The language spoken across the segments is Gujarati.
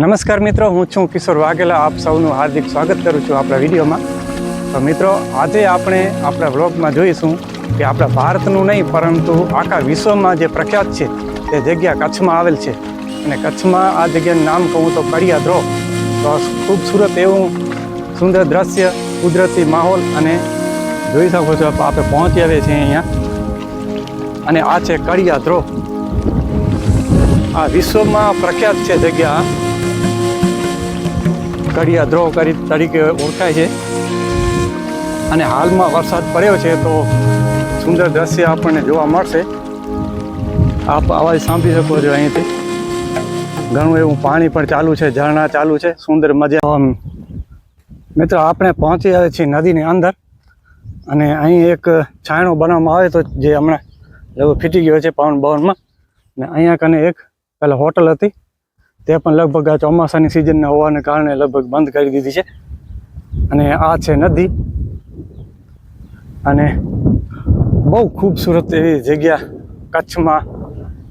નમસ્કાર મિત્રો, હું છું કિશોર વાઘેલા. આપ સૌનું હાર્દિક સ્વાગત કરું છું આપણા વિડીયોમાં. તો મિત્રો, આજે આપણે આપણા વ્લોગમાં જોઈશું કે આપણા ભારતનું નહીં, પરંતુ આખા વિશ્વમાં જે પ્રખ્યાત છે, તે જગ્યા કચ્છમાં આવેલ છે. અને કચ્છમાં આ જગ્યાનું નામ કહું તો કડિયા ધ્રો તો ખૂબસૂરત એવું સુંદર દ્રશ્ય, કુદરતી માહોલ અને જોઈ શકો છો આપણે પહોંચી આવીએ છીએ અહીંયા. અને આ છે કડિયા ધ્રો આ વિશ્વમાં પ્રખ્યાત છે જગ્યા. કડિયા ધ્રો કરી તરીકે ઓળખાય છે. અને હાલમાં વરસાદ પડ્યો છે તો સુંદર દ્રશ્ય આપણને જોવા મળશે. આપ અવાજ સાંભળી શકો છો અહીંથી. ઘણું એવું પાણી પણ ચાલુ છે, ઝરણા ચાલુ છે, સુંદર મજા. મિત્રો, આપણે પહોંચી આવ્યા છીએ નદીની અંદર. અને અહીં એક છાંયણો બનાવવામાં આવે તો જે હમણાં ફીટી ગયો છે પવન ભવનમાં ને અહીંયા કને એક પહેલાં હોટલ હતી. તે પણ લગભગ આ ચોમાસાની સિઝનના હોવાને કારણે લગભગ બંધ કરી દીધી છે. અને આ છે નદી. અને બહુ ખૂબસૂરત એવી જગ્યા કચ્છમાં,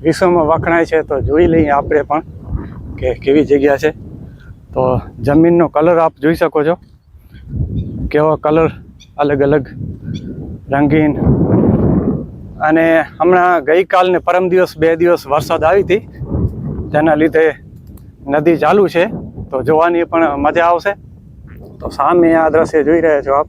વિશ્વમાં વખણાય છે. તો જોઈ લઈએ આપણે પણ કે કેવી જગ્યા છે. તો જમીનનો કલર આપ જોઈ શકો છો. કેવો કલર, અલગ અલગ રંગીન. અને હમણાં ગઈકાલ ને પરમ દિવસ બે દિવસ વરસાદ આવી હતી. તેના લીધે નદી ચાલુ છે, તો જોવાની પણ મજા આવશે. તો સામે આ દ્રશ્ય જોઈ રહ્યા છો આપ.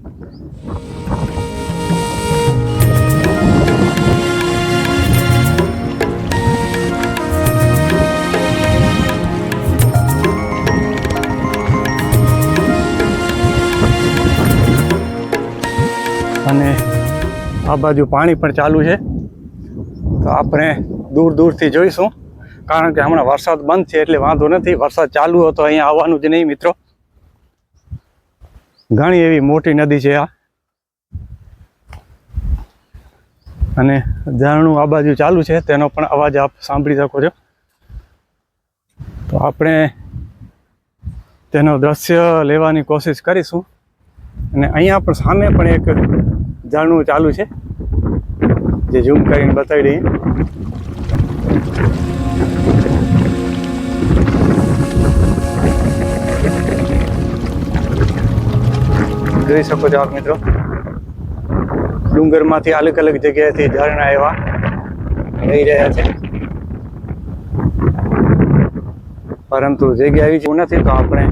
અને આ બાજુ પાણી પણ ચાલુ છે. તો આપણે દૂર દૂરથી જોઈશું. કારણ કે હમણાં વરસાદ બંધ છે એટલે વાંધો નથી. વરસાદ ચાલુ હતો, અહીંયા આવવાનું જ નહીં મિત્રો. ઘણી એવી મોટી નદી છે આ. અને ઝરણું આ બાજુ ચાલુ છે, તેનો પણ અવાજ આપ સાંભળી શકો છો. તો આપણે તેનો દ્રશ્ય લેવાની કોશિશ કરીશું. અને અહીંયા પણ સામે પણ એક ઝરણું ચાલુ છે. જે ઝૂમ કરીને બતાવી દઈએ. જોઈ શકો છો આપ મિત્રો. ડુંગરમાંથી અલગ અલગ જગ્યાએથી ઝરણા એવા લઈ રહ્યા છે. પરંતુ જગ્યા આવી જેવું નથી તો આપણે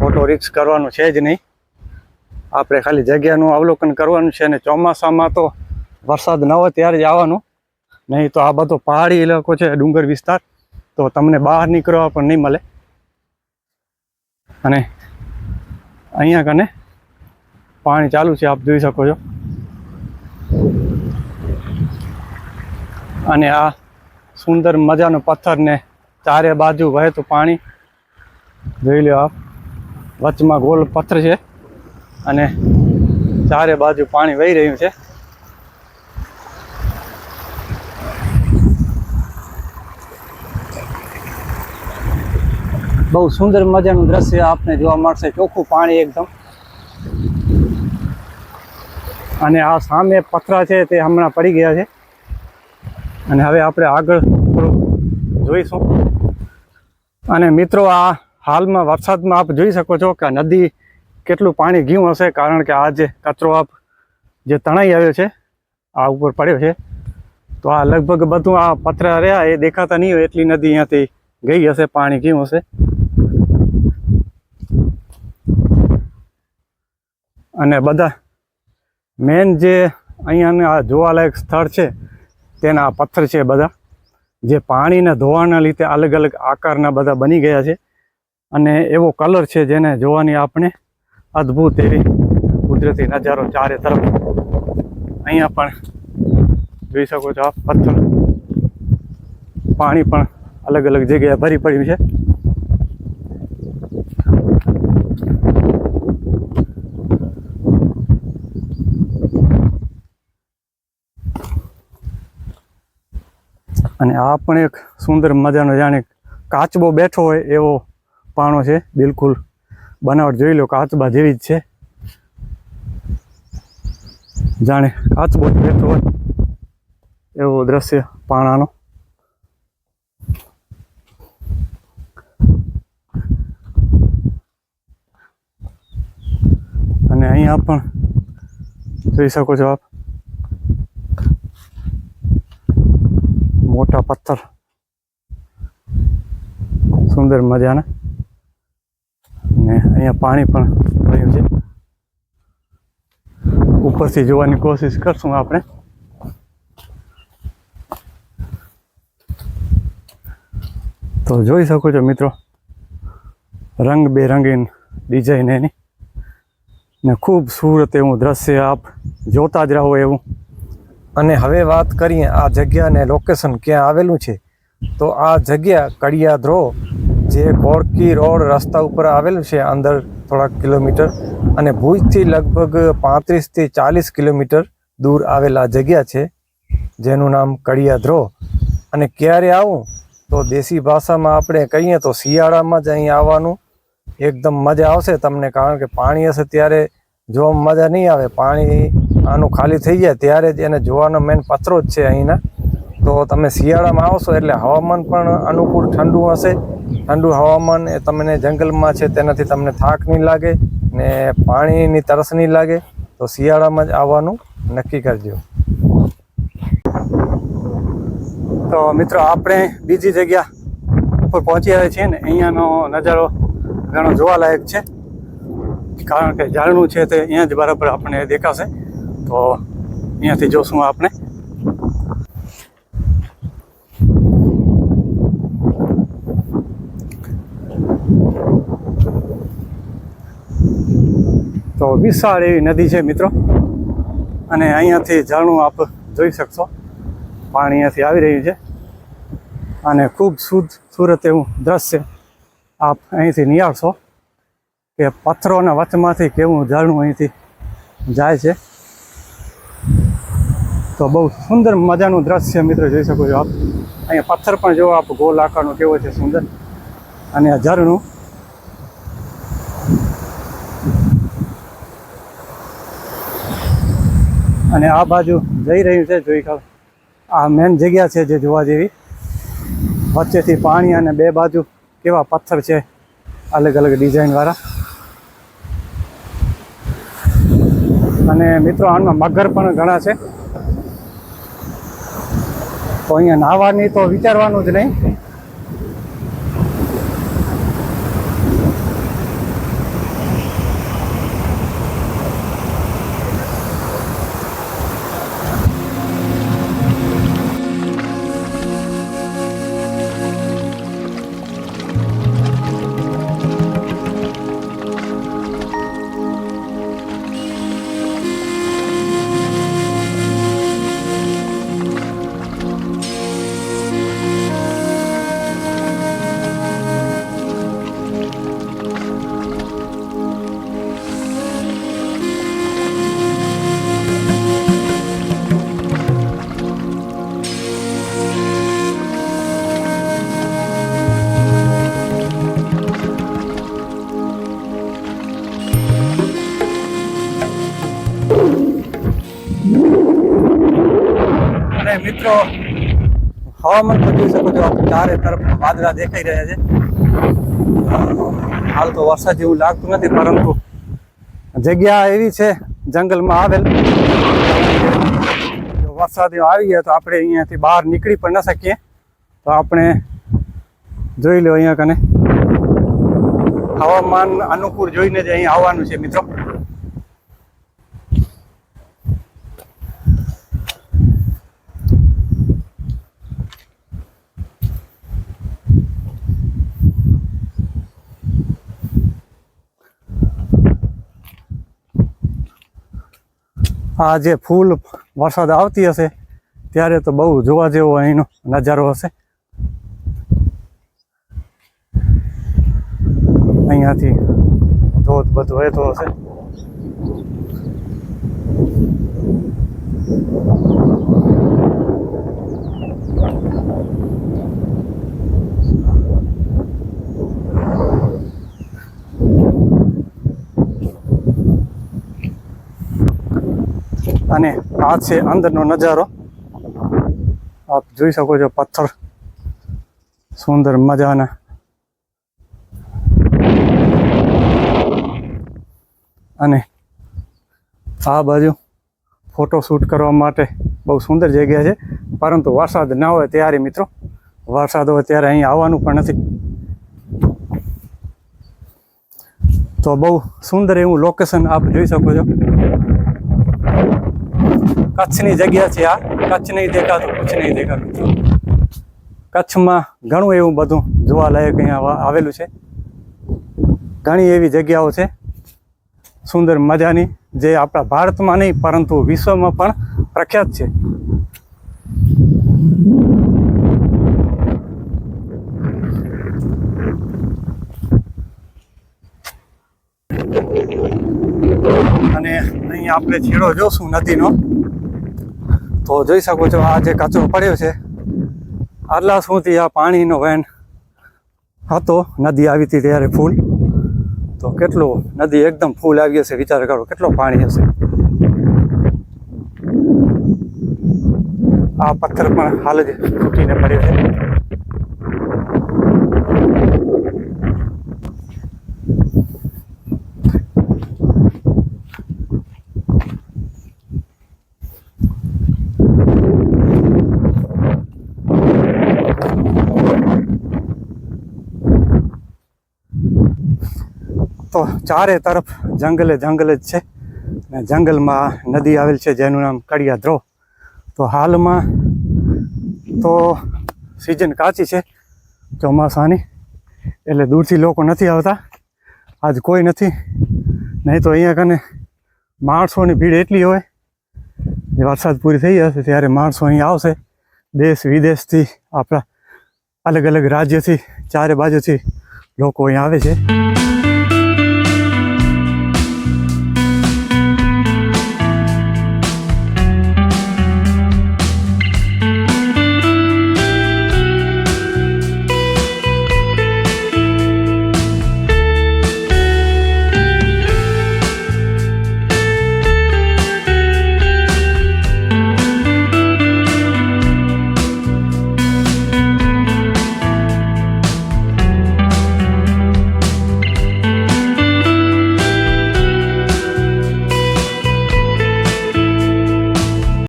ફોટો રિક્સ કરવાનું છે જ નહીં. આપણે ખાલી જગ્યાનું અવલોકન કરવાનું છે અને ચોમાસામાં તો વરસાદ ન હોય ત્યારે જ આવવાનું. નહીં તો આ બધો પહાડી ઇલાકો છે, ડુંગર વિસ્તાર, તો તમને બહાર નીકળવા પણ નહીં મળે. અને અહીંયા કને પાણી ચાલુ છે, આપ જોઈ શકો છો. અને આ સુંદર મજાનો પથ્થર ને ચારે બાજુ વહેતું પાણી. જોઈ લો આપ, વચમાં ગોલ પથ્થર છે અને ચારે બાજુ પાણી વહી રહ્યું છે. બહુ સુંદર મજાનું દ્રશ્ય આપને જોવા મળશે. ચોખ્ખું પાણી એકદમ. અને આ સામે પથરા છે તે હમણાં પડી ગયા છે. અને હવે આપણે આગળ થોડું જોઈશું. અને મિત્રો, આ હાલમાં વરસાદમાં આપ જોઈ શકો છો કે નદી કેટલું પાણી ગયું હશે, કારણ કે આ જે કચરો આપ જે તણાઈ આવ્યો છે, આ ઉપર પડ્યો છે. તો આ લગભગ બધું આ પથરા રહ્યા, એ દેખાતા નહીં હોય એટલી નદી અહીંયાથી ગઈ હશે, પાણી ગયું હશે. અને બધા મેન જે અહીંયાના આ જોવાલાયક સ્થળ છે, તેના આ પથ્થર છે બધા. જે પાણીને ધોવાના લીધે અલગ અલગ આકારના બધા બની ગયા છે. અને એવો કલર છે જેને જોવાની આપણે અદ્ભુત એવી કુદરતી નજારો ચારે તરફ. અહીંયા પણ જોઈ શકો છો આ પથ્થર. પાણી પણ અલગ અલગ જગ્યાએ ભરી પડ્યું છે. અને આ પણ એક સુંદર મજાનો જાણે કાચબો બેઠો હોય એવો પાણો છે. બિલકુલ બનાવટ જોઈ લો, કાચબા જેવી જ છે. જાણે કાચબો બેઠો હોય એવો દ્રશ્ય પાણાનો. અને અહીંયા પણ જોઈ શકો છો આપ. મોટા પથ્થર સુંદર મજાના ને અહીંયા પાણી પણ રહ્યું છે ઉપરથી જોવાની કોશિશ કરશું આપણે તો જોઈ શકો છો મિત્રો રંગ બેરંગીન ડિઝાઇન એની ને ખૂબ સુરત એવું દ્રશ્ય આપ જોતા જ રહો એવું અને હવે વાત કરીએ આ જગ્યાને લોકેશન ક્યાં આવેલું છે, તો આ જગ્યા કડિયાદ્રો, જે ગોળકી રોડ રસ્તા ઉપર આવેલું છે, અંદર થોડાક કિલોમીટર, અને ભુજથી લગભગ પાંત્રીસથી ચાલીસ કિલોમીટર દૂર આવેલા જગ્યા છે, જેનું નામ કડિયાદ્રો. અને ક્યારે આવું? તો દેશી ભાષામાં આપણે કહીએ તો શિયાળામાં જ અહીં આવવાનું. એકદમ મજા આવશે તમને, કારણ કે પાણી હશે ત્યારે જોવામાં મજા નહીં આવે. પાણી આનું ખાલી થઈ જાય ત્યારે જ એને જોવાનો મેન પથરો જ છે અહીંના. તો તમે શિયાળામાં આવશો એટલે હવામાન પણ અનુકૂળ ઠંડુ હશે. ઠંડુ હવામાન એ તમને જંગલમાં છે તેનાથી તમને થાક નહીં લાગે ને પાણીની તરસ નહીં લાગે. તો શિયાળામાં જ આવવાનું નક્કી કરજો. તો મિત્રો, આપણે બીજી જગ્યા ઉપર પહોંચી આવ્યા છીએ ને, અહીંયાનો નજારો ઘણો જોવાલાયક છે. કારણ કે ઝાડનું છે તે અહીંયા જ બરાબર આપણને દેખાશે. તો અહીંયાથી જોશું આપણે. તો વિશાળ એવી નદી છે મિત્રો. અને અહીંયાથી ઝરણું આપ જોઈ શકશો. પાણી અહીંયાથી આવી રહ્યું છે. અને ખૂબ શુદ્ધ સુરત એવું દ્રશ્ય આપ અહીંથી નિહાળશો કે પથ્થરોના વચમાંથી કેવું ઝરણું અહીંથી જાય છે. તો બહુ સુંદર મજાનું દ્રશ્ય મિત્રો જોઈ શકો છો આપ. અહીંયા પથ્થર પણ જોવો આપ ગોલ આકારનો કેવો છે સુંદર. અને આ ઝરણું અને આ બાજુ જઈ રહ્યું છે જોઈ ખબર આ મેન જગ્યા છે જે જોવા જેવી. વચ્ચેથી પાણી અને બે બાજુ કેવા પથ્થર છે. અલગ અલગ ડિઝાઇન વાળા. અને મિત્રો આમાં મગર પણ ઘણા છે. તો અહીંયા નાહવાની તો વિચારવાનું જ નહીં. મિત્રો હવામાન પણ જોઈ શકો છો, ચારે તરફ વાદળા દેખાઈ રહ્યા છે. હાલ તો વરસાદ જેવું લાગતું નથી, પરંતુ જગ્યા એવી છે, જંગલમાં આવેલ. વરસાદ આવી જાય તો આપણે અહીંયાથી બહાર નીકળી પણ ન શકીએ. તો આપણે જોઈ લો અહીંયા કને. હવામાન અનુકૂળ જોઈને જ અહીં આવવાનું છે, મિત્રો. આ જે ફૂલ વરસાદ આવતી હશે, ત્યારે તો બહુ જોવા જેવો અહીંનો નજારો હશે. અહીંયાથી ધોધ બધો વહેતો હશે. અને આ છે અંદરનો નજારો. આપ જોઈ શકો છો પથ્થર. સુંદર મજાના. અને આ બાજુ ફોટોશૂટ કરવા માટે બહુ સુંદર જગ્યા છે. પરંતુ વરસાદ ના હોય ત્યારે મિત્રો, વરસાદ હોય ત્યારે અહીં આવવાનું પણ નથી. તો બહુ સુંદર એવું લોકેશન આપ જોઈ શકો છો. કચ્છની જગ્યા છે આ. કચ્છ નહીં દેખાતું, કચ્છ નહીં દેખાતું. કચ્છમાં ઘણું એવું બધું જોવાલાયક અહીંયા આવેલું છે. ઘણી એવી જગ્યાઓ છે. સુંદર મજાની, જે આપણા ભારતમાં નહીં, પરંતુ વિશ્વમાં પણ પ્રખ્યાત છે. અને અહીં આપણે છેડો જોશું નદીનો. તો જોઈ શકો છો આ જે કચરો પડ્યો છે, આટલા સુધી આ પાણીનો વેન હતો. નદી આવી હતી ત્યારે ફૂલ તો કેટલું નદી એકદમ ફૂલ આવી હશે, વિચાર કરો, કેટલો પાણી હશે. આ પથ્થર પણ હાલ જ તૂટીને પડ્યો છે. તો ચારે તરફ જંગલે જંગલ જ છે. ને જંગલમાં નદી આવેલ છે, જેનું નામ કડિયા ધ્રો તો હાલમાં તો સિઝન કાચી છે, ચોમાસાની. એટલે દૂરથી લોકો નથી આવતા. આજ કોઈ નથી. નહીં તો અહીંયા કને માણસોની ભીડ એટલી હોય. જે વરસાદ પૂરી થઈ જશે, ત્યારે માણસો અહીં આવશે. દેશ વિદેશથી આપણા અલગ અલગ રાજ્યથી, ચારે બાજુથી લોકો અહીં આવે છે.